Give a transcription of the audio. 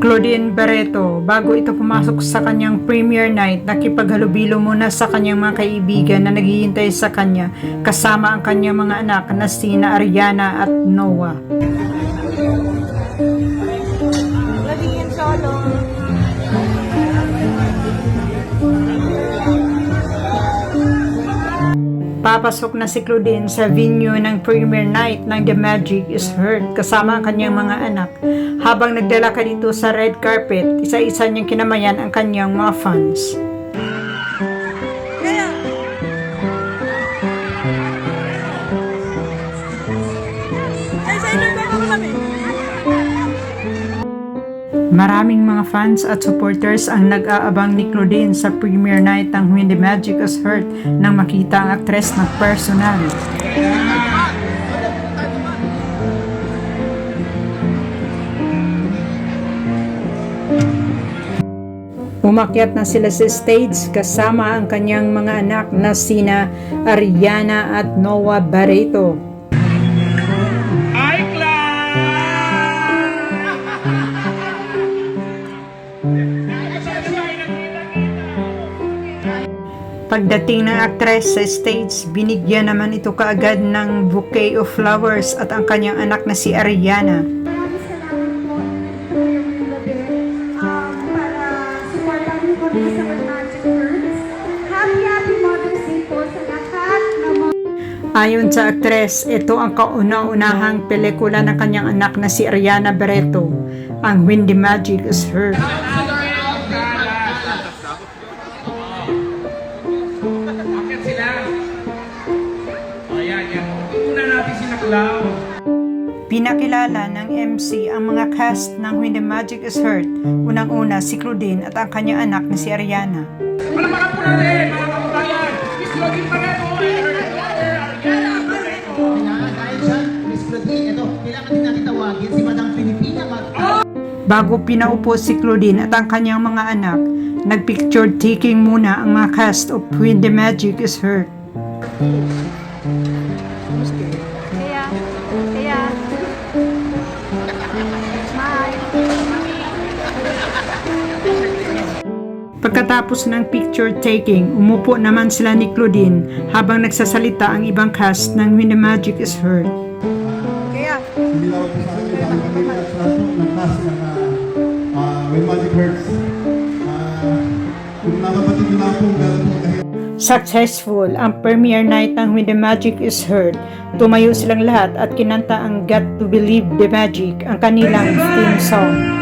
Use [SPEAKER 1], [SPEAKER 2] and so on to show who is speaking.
[SPEAKER 1] Claudine Barreto, bago ito pumasok sa kanyang premiere night, nakipaghalubilo muna sa kanyang mga kaibigan na naghihintay sa kanya kasama ang kanyang mga anak na sina Ariana at Noah.
[SPEAKER 2] Laging solo.
[SPEAKER 1] Papasok na si Claudine sa venue ng premiere night ng The Magic is Heard kasama ang kanyang mga anak. Habang naglalakad dito sa red carpet, isa-isa niyang kinamayan ang kanyang mga fans. Maraming mga fans at supporters ang nag-aabang ni Claudine sa premiere night ng When the Magic is Heard nang makita ang aktres ng personal. Umakyat na sila sa stage kasama ang kanyang mga anak na sina Ariana at Noah Barreto. Pagdating ng aktres sa stage, binigyan naman ito kaagad ng bouquet of flowers at ang kanyang anak na si Ariana. Ayon sa aktres, ito ang kauna-unahang pelikula ng kanyang anak na si Ariana Barreto, ang When the Magic is Heard.
[SPEAKER 3] Naklaw.
[SPEAKER 1] Pinakilala ng MC ang mga cast ng When the Magic is Heard, unang-una si Claudine at ang kanyang anak na si Ariana.
[SPEAKER 3] Palamakan po natin, mga kababayan. Miss Login Pareto. Ariana Pareto.
[SPEAKER 4] Dahil dyan, Miss Claudine, ito, kailangan din natin tawagin si Madang Pilipina mag
[SPEAKER 1] Bago pinaupo si Claudine at ang kanyang mga anak, nagpicture taking muna ang mga cast of When the Magic is Heard. Pagkatapos ng picture taking, umupo naman sila ni Claudine habang nagsasalita ang ibang cast ng When the Magic is Heard.
[SPEAKER 2] Kaya.
[SPEAKER 1] Successful ang premiere night ng When the Magic is Heard. Tumayo silang lahat at kinanta ang Got to Believe the Magic, ang kanilang theme song.